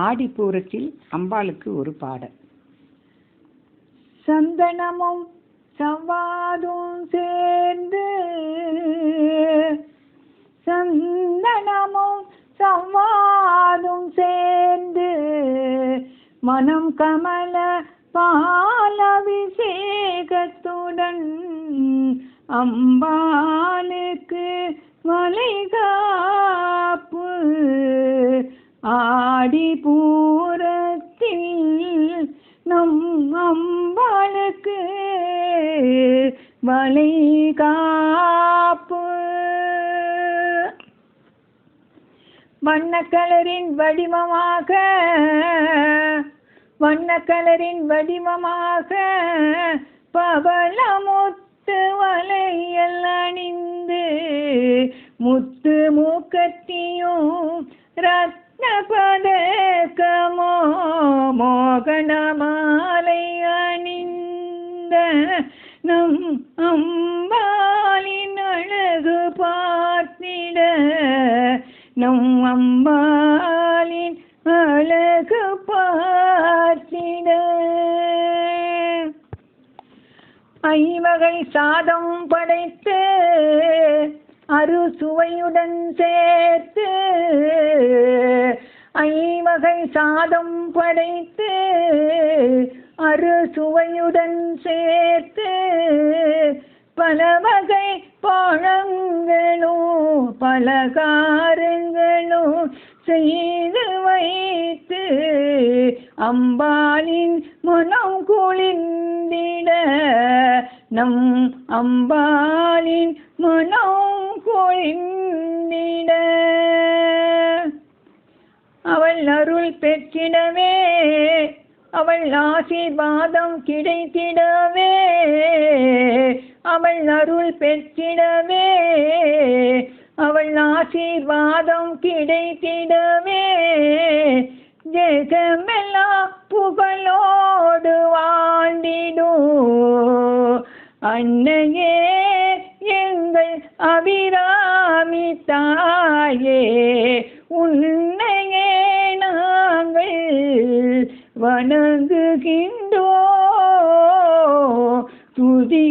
ஆடிப்பூரத்தில் அம்பாளுக்கு ஒரு பாடல். சந்தனமும் சவ்வாதும் சேர்ந்து சந்தனமும் சவ்வாதும் சேர்ந்து மனம் கமல பாலபிஷேகத்துடன் அம்பாளுக்கு மலைகள் ஆடிபூரத்தில் நம் அம்பாளுக்கு வளைகாப்பு வண்ணக்கலரின் வடிவமாக வண்ணக்கலரின் வடிவமாக பவளமுத்து வலையல் அணிந்து முத்து மூக்கத்தியும் ரத் பதக்கமோ மோகன மாலை அணிந்த நம் அம்பாலின் அழகு பார்த்திட நம் அம்பாலின் அழகு பார்த்திட. ஐவகை சாதம் படைத்து அறுசுவையுடன் சேர்த்து ஐவகை சாதம் படைத்து அறுசுவையுடன் சேர்த்து பல வகை பழங்களும் பலகாரங்களும் செய்து வைத்து அம்பாலின் மனம் குளிர்ந்திட நம் அம்பாலின் மனம் பொழிந்திட அவள் அருள் பெற்றிடவே அவள் ஆசீர்வாதம் கிடைத்திடவே அவள் அருள் பெற்றிடவே அவள் ஆசீர்வாதம் கிடைத்திடவே. ஜெகமெல்லாம் புகழோடு வாழ்ந்திடும் அன்னையே எங்கள் அபிராமி தாயே உன்னையே நாங்கள் வணங்குகின்றோ துதி